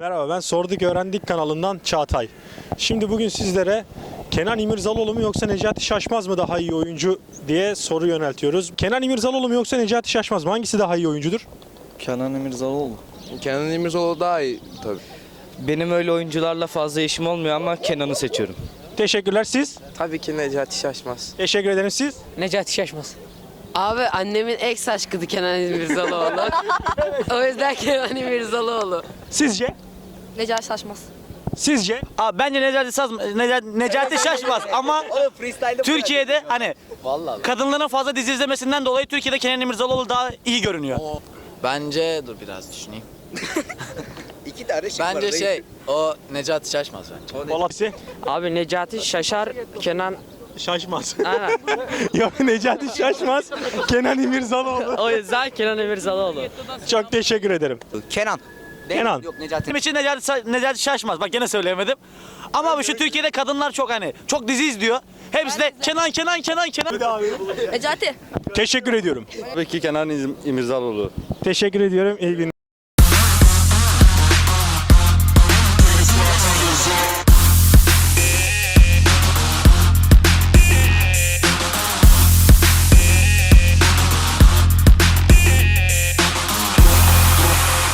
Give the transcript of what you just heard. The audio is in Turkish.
Merhaba ben Sorduk Öğrendik kanalından Çağatay. Şimdi bugün sizlere Kenan İmirzalıoğlu mu yoksa Necati Şaşmaz mı daha iyi oyuncu diye soru yöneltiyoruz. Kenan İmirzalıoğlu mu yoksa Necati Şaşmaz mı? Hangisi daha iyi oyuncudur? Kenan İmirzalıoğlu. Kenan İmirzalıoğlu daha iyi tabii. Benim öyle oyuncularla fazla işim olmuyor ama Kenan'ı seçiyorum. Teşekkürler siz. Tabii ki Necati Şaşmaz. Teşekkür ederim siz. Necati Şaşmaz. Abi annemin ex aşkıydı Kenan İmirzalıoğlu. o yüzden Kenan İmirzalıoğlu. Sizce? Necati Şaşmaz. Sizce? Abi bence Necati, Saz, Necati, Necati Şaşmaz ama Türkiye'de hani kadınların fazla dizi izlemesinden dolayı Türkiye'de Kenan İmirzalıoğlu daha iyi görünüyor. Bence dur biraz düşüneyim. İki tane şık Bence var. şey o Necati Şaşmaz bence. Vallahi Abi Necati Şaşar, Kenan... Şaşmaz. Aynen. Yok Necati Şaşmaz, Kenan İmirzalıoğlu. O yüzden Kenan İmirzalıoğlu. Çok teşekkür ederim. Kenan. Değil, Kenan. Yok Necati. Benim için Necati, Sa- Necati Şaşmaz. Bak gene söyleyemedim. Ama abi şu Türkiye'de kadınlar çok hani çok dizi izliyor. Hepsi de Kenan Kenan Kenan Kenan. Necati. Teşekkür ediyorum. Tabii ki Kenan İmirzalıoğlu. Teşekkür ediyorum. İyi günler.